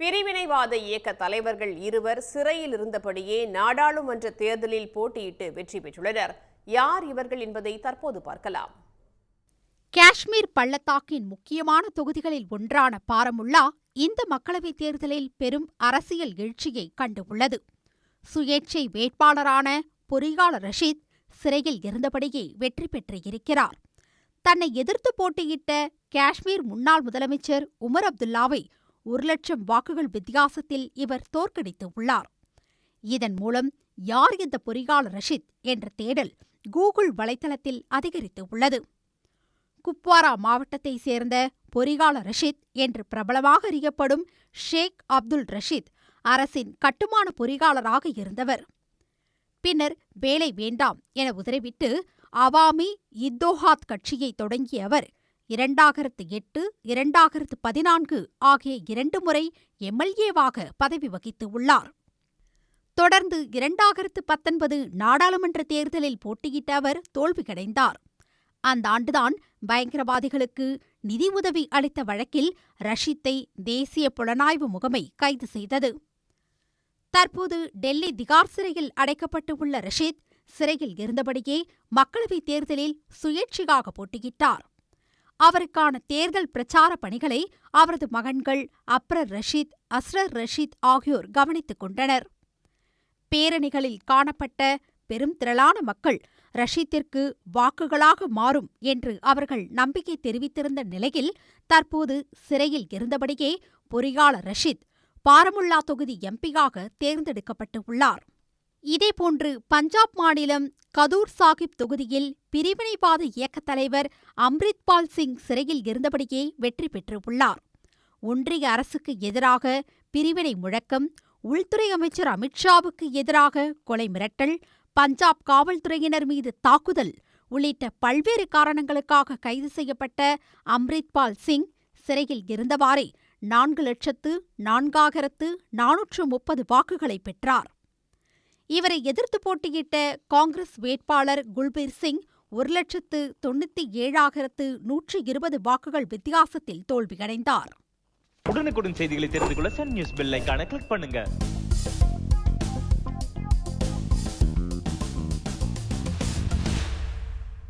பிரிவினைவாத இயக்க தலைவர்கள் இருவர் சிறையில் இருந்தபடியே நாடாளுமன்ற தேர்தலில் போட்டியிட்டு வெற்றி பெற்றுள்ளனர். யார் இவர்கள் என்பதை தற்போது பார்க்கலாம். காஷ்மீர் பள்ளத்தாக்கின் முக்கியமான தொகுதிகளில் ஒன்றான பாரமுல்லா இந்த மக்களவைத் தேர்தலில் பெரும் அரசியல் எழுச்சியை கண்டுள்ளது. சுயேட்சை வேட்பாளரான பொறியாளர் ரஷீத் சிறையில் இருந்தபடியே வெற்றி பெற்று இருக்கிறார் தன்னை எதிர்த்து போட்டியிட்ட காஷ்மீர் முன்னாள் முதலமைச்சர் உமர் அப்துல்லாவை ஒரு லட்சம் வாக்குகள் வித்தியாசத்தில் இவர் தோற்கடித்து உள்ளார். இதன் மூலம் யார் இந்த பொறியாளர் ரஷீத் என்ற தேடல் கூகுள் வலைத்தளத்தில் அதிகரித்து உள்ளது. குப்வாரா மாவட்டத்தைச் சேர்ந்த பொறியாளர் ரஷீத் என்று பிரபலமாக அறியப்படும் ஷேக் அப்துல் ரஷீத் அரசின் கட்டுமான பொறியாளராக இருந்தவர். பின்னர் வேலை வேண்டாம் என உதறிவிட்டு அவாமி இத்தோஹாத் கட்சியை தொடங்கிய அவர் இரண்டாயிரத்து எட்டு இரண்டாயிரத்து பதினான்கு ஆகிய இரண்டு முறை எம்எல்ஏவாக பதவி வகித்து உள்ளார். தொடர்ந்து இரண்டாயிரத்து பத்தொன்பது நாடாளுமன்ற தேர்தலில் போட்டியிட்ட அவர் தோல்வியடைந்தார். அந்த ஆண்டுதான் பயங்கரவாதிகளுக்கு நிதி உதவி அளித்த வழக்கில் ரஷீத்தை தேசிய புலனாய்வு முகமை கைது செய்தது. தற்போது டெல்லி திகார் சிறையில் அடைக்கப்பட்டு உள்ள ரஷீத் சிறையில் இருந்தபடியே மக்களவைத் தேர்தலில் சுயேட்சையாக போட்டியிட்டார். அவருக்கான தேர்தல் பிரச்சார பணிகளை அவரது மகன்கள் அப்ரர் ரஷீத் அஸ்ரர் ரஷீத் ஆகியோர் கவனித்துக் கொண்டனர். பேரணிகளில் காணப்பட்ட பெரும் திரளான மக்கள் ரஷீத்திற்கு வாக்குகளாக மாறும் என்று அவர்கள் நம்பிக்கை தெரிவித்திருந்த நிலையில் தற்போது சிறையில் இருந்தபடியே பொறியாளர் ரஷீத் பாரமுல்லா தொகுதி எம்பியாக தேர்ந்தெடுக்கப்பட்டு உள்ளார். இதேபோன்று பஞ்சாப் மாநிலம் கதூர் சாஹிப் தொகுதியில் பிரிவினைவாத இயக்கத் தலைவர் அம்ரித்பால் சிங் சிறையில் இருந்தபடியே வெற்றி பெற்றுள்ளார். ஒன்றிய அரசுக்கு எதிராக பிரிவினை முழக்கம் உள்துறை அமைச்சர் அமித்ஷாவுக்கு எதிராக கொலை மிரட்டல் பஞ்சாப் காவல்துறையினர் மீது தாக்குதல் உள்ளிட்ட பல்வேறு காரணங்களுக்காக கைது செய்யப்பட்ட அம்ரித்பால் சிங் சிறையில் இருந்தவாறே நான்கு லட்சத்து நான்காயிரத்து நானூற்று முப்பது வாக்குகளை பெற்றார். இவரை எதிர்த்து போட்டியிட்ட காங்கிரஸ் வேட்பாளர் குல்பீர் சிங் ஒரு லட்சத்து தொண்ணூத்தி ஏழாயிரத்து நூற்று இருபது வாக்குகள் வித்தியாசத்தில் தோல்வியடைந்தார். உடனுக்குடன் செய்திகளை தெரிந்து கொள்ள சன் நியூஸ் பெல் கிளிக் பண்ணுங்க.